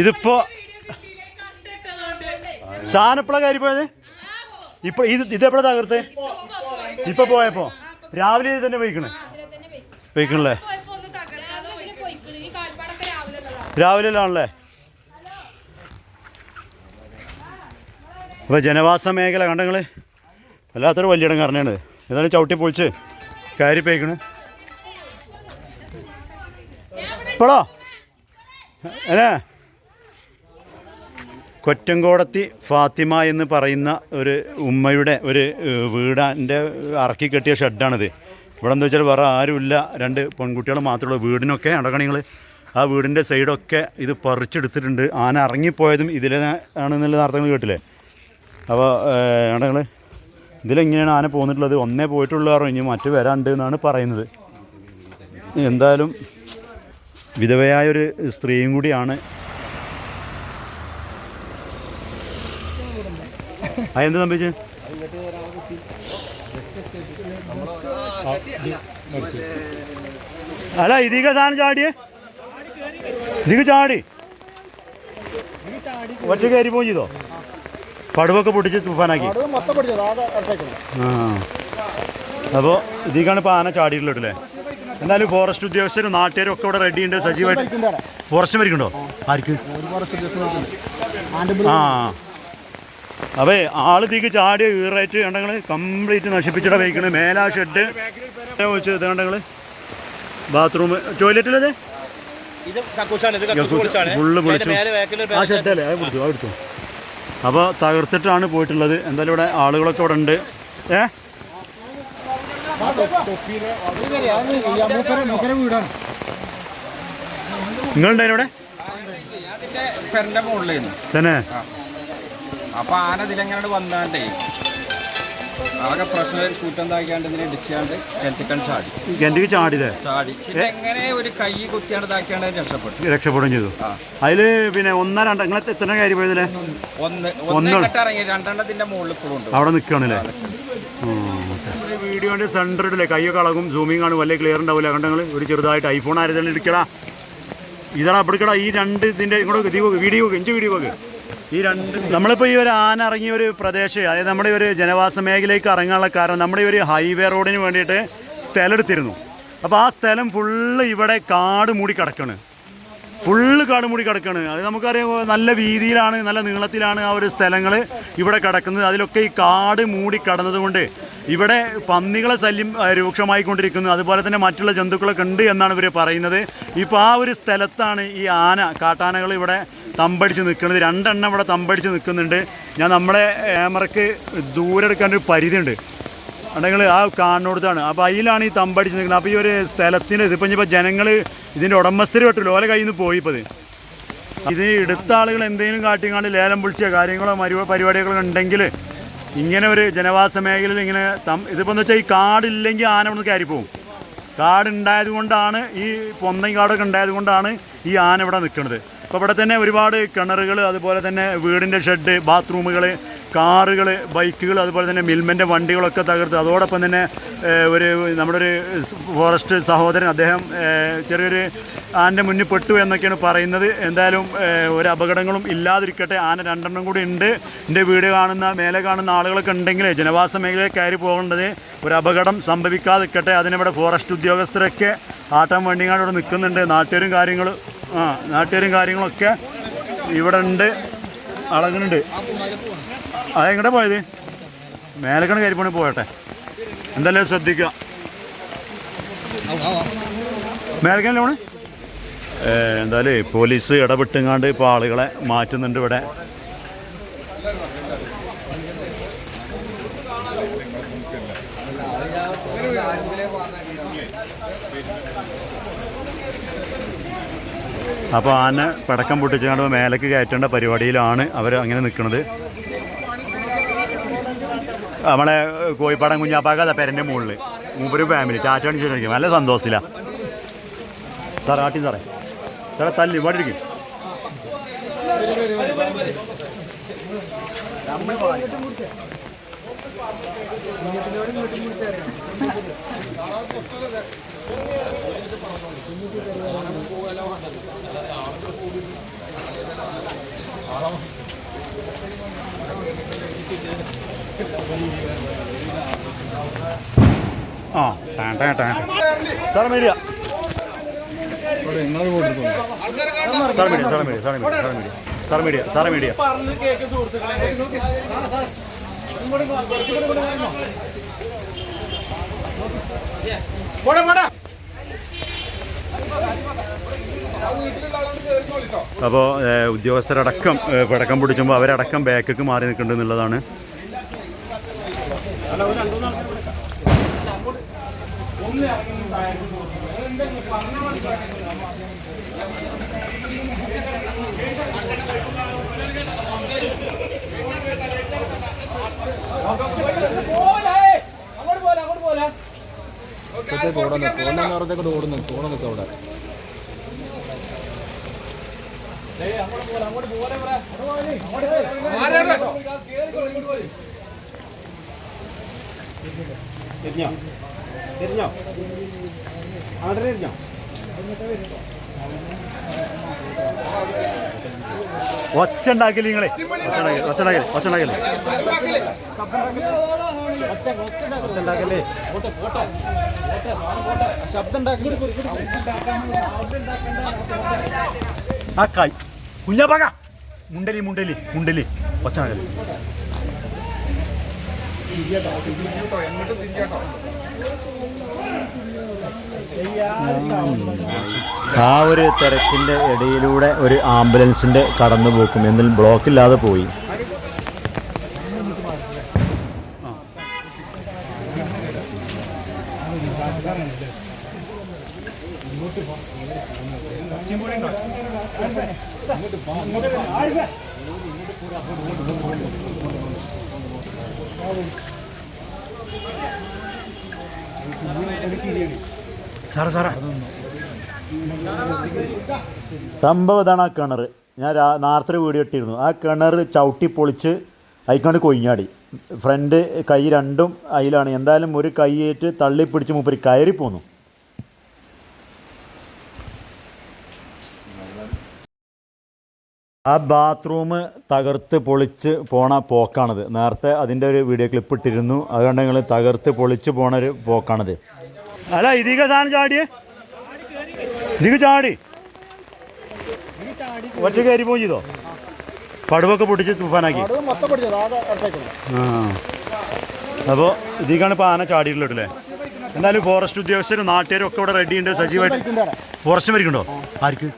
ഇതിപ്പോ സാധനപ്പള കയറി പോയത്? ഇപ്പൊ ഇത് ഇതെപ്പോഴാ തകർത്ത്? ഇപ്പൊ പോയപ്പോ? രാവിലെ ഇത് തന്നെ പോയിക്കണേ പോയിക്കണല്ലേ രാവിലെ ആണല്ലേ അപ്പോൾ ജനവാസ മേഖല കണ്ടങ്ങൾ വല്ലാത്തൊരു വലിയ ഇടം കാരണമാണ്. ഏതായാലും ചവിട്ടി പൊളിച്ച് കയറി പോയിക്കണ്. ഇപ്പോഴോ അല്ലേ കൊറ്റങ്കോടത്തി ഫാത്തിമ എന്ന് പറയുന്ന ഒരു ഉമ്മയുടെ ഒരു വീടാന്റെ അറക്കി കെട്ടിയ ഷെഡാണിത്. ഇവിടെ എന്താ വെച്ചാൽ വേറെ ആരുമില്ല. രണ്ട് പെൺകുട്ടികൾ മാത്രമേ വീടിനൊക്കെ അടക്കണികൾ ആ വീടിന്റെ സൈഡൊക്കെ ഇത് പറിച്ചെടുത്തിട്ടുണ്ട്. ആന ഇറങ്ങിപ്പോയതും ഇതിലെ ആണെന്നുള്ള നേരത്തെ കേട്ടില്ലേ? അപ്പോൾ അടങ്ങൾ ഇതിലെങ്ങനെയാണ് ആന പോന്നിട്ടുള്ളത്? ഒന്നേ പോയിട്ടുള്ളൂ പറഞ്ഞു. ഇനി മറ്റു വരാണ്ട് എന്നാണ് പറയുന്നത്. എന്തായാലും വിധവയായൊരു സ്ത്രീയും കൂടിയാണ് ആ എന്ത് സംഭവിച്ചു? അല്ല ഇതിക സാധനം ചാടിയേ ഇതിക്ക് ചാടി. ഒറ്റ കയറി പോയി ചെയ്തോ? പടുവൊക്കെ പൊട്ടിച്ച് തുഫാനാക്കി. ആ. അപ്പോൾ ഇതിക്കാണ് ഇപ്പോൾ ആന ചാടിയിട്ടുള്ളത് അല്ലേ? എന്നാലും ഫോറസ്റ്റ് ഉദ്യോഗസ്ഥരും നാട്ടുകാരും ഒക്കെ ഇവിടെ റെഡി ഉണ്ട് സജീവമായിട്ട് ഫോറസ്റ്റ് മരിക്കുണ്ടോ ആർക്ക്? ആ. അവേ ആൾ തീക്ക് ചാടിയ ഈറായിട്ട് കണ്ടങ്ങൾ കംപ്ലീറ്റ് നശിപ്പിച്ചിട വയ്ക്കണേ. മേലാ ഷെഡ് വെച്ച് ഇത് കണ്ടങ്ങൾ ബാത്റൂം ടോയ്ലറ്റിലത് ഇത്? കക്കൂസാണ് ഇത് കക്കൂസ് കക്കൂസ്. ഫുള്ള് പൊളിച്ചു. മേലെ ബാക്കിൽ ആ ഷെഡല്ലേ അത് പിടിച്ചു അത് പിടിച്ചു. അപ്പോൾ തകർത്തിട്ടാണ് പോയിട്ടുള്ളത്. എന്തായാലും ഇവിടെ ആളുകളൊക്കെ ഇവിടെ ഉണ്ട്. ഏ? നിങ്ങളുണ്ടായിരുന്നു ഇവിടെ? തന്നെ? അപ്പൊ ആന ഇതിലെങ്ങനെ വന്നാണ്ടേ. ആകെ പ്രശ്നം കൂറ്റന്താക്കിയാണ്ട് ഇതിനെ ഇടിച്ചാണ്ട് കിണറ്റിക്കൺ ചാടി. എന്റെ ചാടിയതേ ചാടി. എങ്ങനെ ഒരു കൈ കുത്തിയാണ്ട് ഇതാക്കിയാണ്ട് രക്ഷപ്പെട്ടു. രക്ഷപ്പെടുകയും ചെയ്തു. അതിൽ അതിൽ പിന്നെ ഒന്നര രണ്ട് നിങ്ങൾ എത്ര കയറി പോയതിലെ? ഒന്ന് ഒന്ന് ഇറങ്ങി. രണ്ടെണ്ണത്തിന്റെ മുകളിൽ ഇപ്പോഴും ഉണ്ട്. അവിടെ നിൽക്കുകയാണല്ലേ വീഡിയോന്റെ സെന്റർ ഇടില്ലേ? കൈയൊക്കെ അളകും സൂമിങ് കാണും വലിയ ക്ലിയർ ഉണ്ടാവില്ല കണ്ടങ്ങൾ ഒരു ചെറുതായിട്ട് ഐഫോൺ ആരെങ്കിലും എടുക്കടാ ഇതാ അപ്പടിക്കടാ ഈ രണ്ട് ഇതിന്റെ ഇങ്ങോട്ട് വീഡിയോ എഞ്ച് വീഡിയോ നോക്ക്. ഈ രണ്ട് നമ്മളിപ്പോൾ ഈ ഒരു ആന ഇറങ്ങിയ ഒരു പ്രദേശം അതായത് നമ്മുടെ ഒരു ജനവാസ മേഖലയ്ക്ക് ഇറങ്ങാനുള്ള കാരണം നമ്മുടെ ഒരു ഹൈവേ റോഡിന് വേണ്ടിയിട്ട് സ്ഥലം എടുത്തിരുന്നു. അപ്പോൾ ആ സ്ഥലം ഫുള്ള് ഇവിടെ കാട് മൂടി കിടക്കണ്. ഫുള്ള് കാട് മൂടി കിടക്കണ്. അത് നമുക്കറിയാം നല്ല വീതിയിലാണ് നല്ല നീളത്തിലാണ് ആ ഒരു സ്ഥലങ്ങൾ ഇവിടെ കിടക്കുന്നത്. അതിലൊക്കെ ഈ കാട് മൂടി കിടന്നതുകൊണ്ട് ഇവിടെ പന്നികളെ ശല്യം രൂക്ഷമായിക്കൊണ്ടിരിക്കുന്നു. അതുപോലെ തന്നെ മറ്റുള്ള ജന്തുക്കളൊക്കെ ഉണ്ട് എന്നാണ് ഇവർ പറയുന്നത്. ഇപ്പോൾ ആ ഒരു സ്ഥലത്താണ് ഈ ആന കാട്ടാനകൾ ഇവിടെ തമ്പടിച്ച് നിൽക്കുന്നത് രണ്ടെണ്ണം ഇവിടെ തമ്പടിച്ച് നിൽക്കുന്നുണ്ട്. ഞാൻ നമ്മുടെ ക്യാമറയ്ക്ക് ദൂരെ എടുക്കാൻ ഒരു പരിധിയുണ്ട്. അല്ലെങ്കിൽ ആ കാണുന്നിടത്താണ് അപ്പോൾ അതിലാണ് ഈ തമ്പടിച്ച് നിൽക്കുന്നത്. അപ്പോൾ ഈ ഒരു സ്ഥലത്തിന് ഇതിപ്പോൾ ഇനിയിപ്പോൾ ജനങ്ങൾ ഇതിന്റെ ഉടമസ്ഥര് പറ്റില്ല ഓല കയ്യിൽ നിന്ന് പോയി ഇപ്പോൾ ഇത്. എടുത്ത ആളുകൾ എന്തെങ്കിലും കാട്ടിങ്ങാണ്ട് ലേലം പൊളിച്ച കാര്യങ്ങളോ മരു പരിപാടികളോ ഉണ്ടെങ്കിൽ ഇങ്ങനെ ഒരു ജനവാസ മേഖലയിൽ ഇങ്ങനെ തം ഇതിപ്പോൾ എന്ന് വെച്ചാൽ ഈ കാടില്ലെങ്കിൽ ആന ഇവിടെ നിന്ന് കയറി പോകും കാടുണ്ടായത് കൊണ്ടാണ് ഈ പൊന്തം കാടൊക്കെ ഉണ്ടായത് കൊണ്ടാണ് ഈ ആന ഇവിടെ നിൽക്കുന്നത് ഇപ്പോൾ ഇവിടെ തന്നെ ഒരുപാട് കിണറുകൾ അതുപോലെ തന്നെ വീടിന്റെ ഷെഡ് ബാത്റൂമുകൾ കാറുകൾ ബൈക്കുകൾ അതുപോലെ തന്നെ മിൽമന്റെ വണ്ടികളൊക്കെ തകർത്ത്. അതോടൊപ്പം തന്നെ ഒരു നമ്മുടെ ഒരു ഫോറസ്റ്റ് സഹോദരൻ അദ്ദേഹം ചെറിയൊരു ആന്റെ മുന്നിൽ പെട്ടു എന്നൊക്കെയാണ് പറയുന്നത്. എന്തായാലും ഒരു അപകടങ്ങളും ഇല്ലാതിരിക്കട്ടെ. ആന രണ്ടെണ്ണം കൂടി ഉണ്ട്. എന്റെ വീട് കാണുന്ന മേലെ കാണുന്ന ആളുകളൊക്കെ ഉണ്ടെങ്കിൽ ജനവാസ മേഖലയിൽ കയറി പോകേണ്ടത് ഒരു അപകടം സംഭവിക്കാതിരിക്കട്ടെ. അതിനിവിടെ ഫോറസ്റ്റ് ഉദ്യോഗസ്ഥരൊക്കെ ആട്ടാൻ വേണ്ടിയാണ് ഇവിടെ നിൽക്കുന്നുണ്ട്. നാട്ടുകാരും കാര്യങ്ങളും ആ നാട്ടുകാരും കാര്യങ്ങളൊക്കെ ഇവിടെ ഉണ്ട്. അളകുന്നുണ്ട് അതെങ്ങടെ പോയത്? മേലക്കണ കരിപ്പണി പോകട്ടെ എന്തായാലും ശ്രദ്ധിക്കുക. മേലക്കണല്ലേ പോണ്? എന്തായാലും പോലീസ് ഇടപെട്ടുങ്ങാണ്ട് ഇപ്പോൾ ആളുകളെ മാറ്റുന്നുണ്ട് ഇവിടെ. അപ്പോൾ ആന പടക്കം പൊട്ടിച്ചുകൊണ്ട് മേലേക്ക് കയറ്റേണ്ട പരിപാടിയിലാണ് അവർ അങ്ങനെ നിൽക്കുന്നത്. നമ്മളെ കോഴിപ്പാടം കുഞ്ഞാപ്പാക്കാതെ പെരന്റെ മുകളിൽ മൂപ്പര് ഫാമിലി ടാറ്റ അടിച്ചിരിക്കും നല്ല സന്തോഷത്തിലാണ് സാറേ ആട്ടി സാറേ. സാറേ തല്ലി ഇവിടെ ഇരിക്കും. ആ ടാൻ ടാൻ tan. Sir media. Sir media sir media sir media sir media sir media. അപ്പോൾ ഉദ്യോഗസ്ഥരടക്കം പടക്കം പിടിച്ചുമ്പോൾ അവരടക്കം ബാക്കൊക്കെ മാറി നിൽക്കുന്നുണ്ട് എന്നുള്ളതാണ്. തോന്നുന്നേരത്തേക്ക് ഓടുന്നു. തോന്നു നിൽക്കും അവിടെ. തിരിഞ്ഞോ തിരിഞ്ഞോ അങ്ങോട്ട് തിരിഞ്ഞോ ഒച്ച ഉണ്ടാക്കില്ല നിങ്ങളെ. ഒച്ച ഉണ്ടാക്കില്ല ഒച്ച ഉണ്ടാക്കില്ല ഒച്ച ഉണ്ടാക്കല്ലേ ആ കായ് കുഞ്ഞാപ്പാക മുണ്ടലി മുണ്ടലി മുണ്ടലി. ഒച്ച ഉണ്ടാക്കല്ലേ ആ ഒരു തിരക്കിന്റെ ഇടയിലൂടെ ഒരു ആംബുലൻസിന്റെ കടന്നു പോക്കും എന്നിൽ ബ്ലോക്കില്ലാതെ പോയി. സാറേ സംഭവം ഇതാണ് ആ കിണർ ഞാൻ രാ നേരത്തെ വീഡിയോ ഇട്ടിരുന്നു. ആ കിണർ ചവിട്ടി പൊളിച്ച് അയക്കാണ്ട് കൊയിഞ്ഞാടി ഫ്രണ്ട് കൈ രണ്ടും അതിലാണ് എന്തായാലും ഒരു കൈയേറ്റ് തള്ളിപ്പിടിച്ച് മൂപ്പര് കയറി പോന്നു ആ ബാത്റൂം തകർത്ത് പൊളിച്ച് പോണ പോക്കാണിത്. നേരത്തെ അതിന്റെ ഒരു വീഡിയോ ക്ലിപ്പ് ഇട്ടിരുന്നു. അതുകൊണ്ട് നിങ്ങൾ തകർത്ത് പൊളിച്ച് പോണ ഒരു പോക്കാണിത്. അല്ല ഇതിക സാധനം ചാടിയേ ഇതിക ചാടി. ഒറ്റ കയറി പോയി ചെയ്തോ? പടുവൊക്കെ പൊട്ടിച്ച് തുഫാനാക്കി. അപ്പോൾ ഇതിക്കാണ് ഇപ്പോൾ ആന ചാടിയിട്ടുള്ളത് അല്ലേ? എന്തായാലും ഫോറസ്റ്റ് ഉദ്യോഗസ്ഥരും നാട്ടുകാരും ഒക്കെ ഇവിടെ റെഡി ഉണ്ട്. സജീവമായിട്ട് ഫോറസ്റ്റ് വരിക്കുണ്ടോ ആർക്ക്?